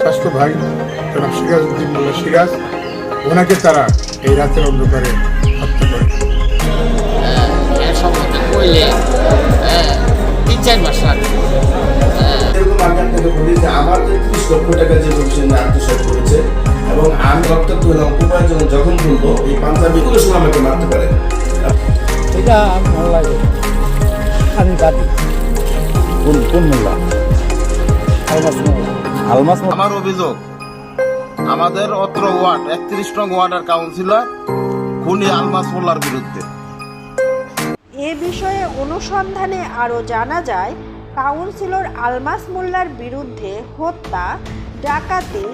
চাস্ত ভাই জনাব সিরাজ উদ্দিন মোল্লা সিরাজ ওনাকে তারা এই রাতের অন্ধকারে হত্যা করে। এর সম্বন্ধে কইলে হ্যাঁ, তিন চার মাস আমি আপনাকে বলি যে আমার যে ত্রিশ লক্ষ টাকা যে ভবিষ্যৎ নিয়ে করেছে এবং আমি রক্তাক্ত হলাম কুমার যখন বলব এই পাঞ্জাবি কোনো আমাকে মারতে পারে। এটা আমার ভালো লাগে। আমি কোন কোন মোল্লা? আলমাস মোল্লা। আলমাস আমার অভিযোগ আমাদের অত্র ওয়ার্ড একত্রিশ নং ওয়ার্ডের কাউন্সিলর খুনি আলমাস মোল্লার বিরুদ্ধে। এ বিষয়ে অনুসন্ধানে আরও জানা যায় কাউন্সিলর আলমাস মোল্লার বিরুদ্ধে হত্যা ডাকাতি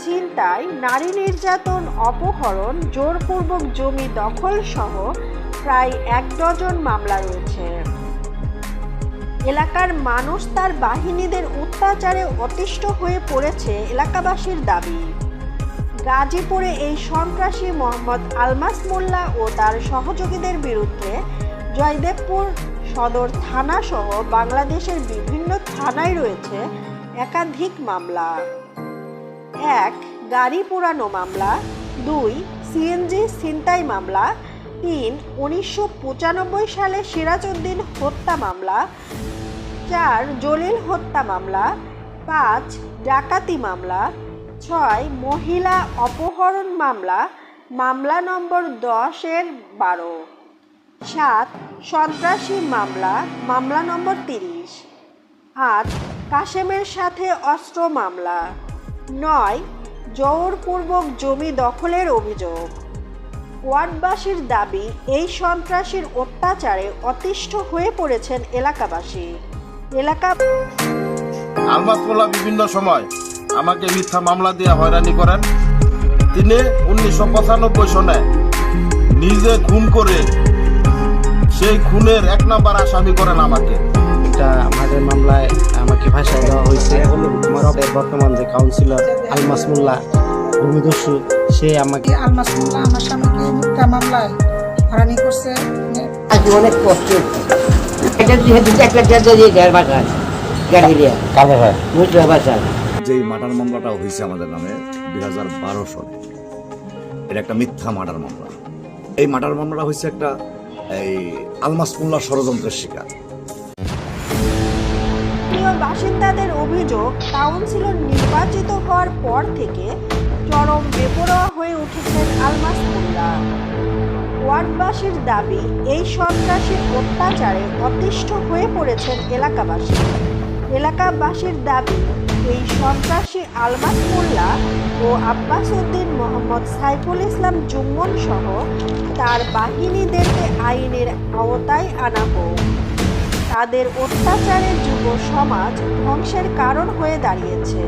ছিনতাই নারী নির্যাতন অপহরণ জোরপূর্বক জমি দখল সহ প্রায় এক ডজন মামলা রয়েছে। এলাকার মানুষ তার বাহিনীদের অত্যাচারে অতিষ্ঠ হয়ে পড়েছে এলাকাবাসীর দাবি। গাজীপুরে এই সন্ত্রাসী মোহাম্মদ আলমাস মোল্লা ও তার সহযোগীদের বিরুদ্ধে জয়দেবপুর সদর থানা সহ বাংলাদেশের বিভিন্ন থানায় রয়েছে একাধিক মামলা। এক, গাড়ি পোড়ানো মামলা। দুই, সিএনজি ছিনতাই মামলা। তিন, উনিশশো সালে সিরাজউদ্দিন হত্যা মামলা। চার জলিল হত্যা মামলা, পাঁচ ডাকাতি মামলা, ছয় মহিলা অপহরণ মামলা মামলা নম্বর দশের বারো। সাত সন্ত্রাসী মামলা মামলা নম্বর তিরিশ। আট কাশেমের সাথে অস্ত্র মামলা। নয় জোরপূর্বক জমি দখলের অভিযোগ। ওয়ার্ডবাসীর দাবি, এই সন্ত্রাসীর অত্যাচারে অতিষ্ঠ হয়ে পড়েছেন এলাকাবাসী। এলাকা? আলমাস বিভিন্ন সময় আমাকে মিথ্যা মামলা দিয়ে হয়রানি করেন। তিনি উনিশশো পঁচানব্বই সনে নিজে খুন করে সেই খুনের এক নাম্বার আসামি করেন আমাকে। এটা আমাদের মামলায় আমাকে ভাষায় দেওয়া হয়েছে। আমার বর্তমান যে কাউন্সিলর আলমাস মোল্লা ভূমিদস্যু সে আমাকে আলমাসমুল্লাহ আমার স্বামীকে মিথ্যা মামলায় হরানি করছে? আজকে অনেক কষ্ট যে মার্ডার মামলাটা হয়েছে আমাদের নামে দুই হাজার বারো সালে এটা একটা মিথ্যা মার্ডার মামলা। এই মার্ডার মামলাটা হয়েছে একটা এই আলমাস মোল্লার ষড়যন্ত্রের শিকার। বাসিন্দাদের অভিযোগ কাউন্সিলর নির্বাচিত হওয়ার পর থেকে চরম বেপরোয়া হয়ে উঠেছেন আলমাস মোল্লা। ওয়ার্ডবাসীর দাবি, এই সন্ত্রাসীর অত্যাচারে অতিষ্ঠ হয়ে পড়েছেন এলাকাবাসী। এলাকাবাসীর দাবি, এই সন্ত্রাসী আলমাস মোল্লা ও আব্বাস উদ্দিন মোহাম্মদ সাইফুল ইসলাম জুম্মন সহ তার বাহিনীদেরকে আইনের আওতায় আনা হোক। তাদের অত্যাচারের যুব সমাজ ধ্বংসের কারণ হয়ে দাঁড়িয়েছে।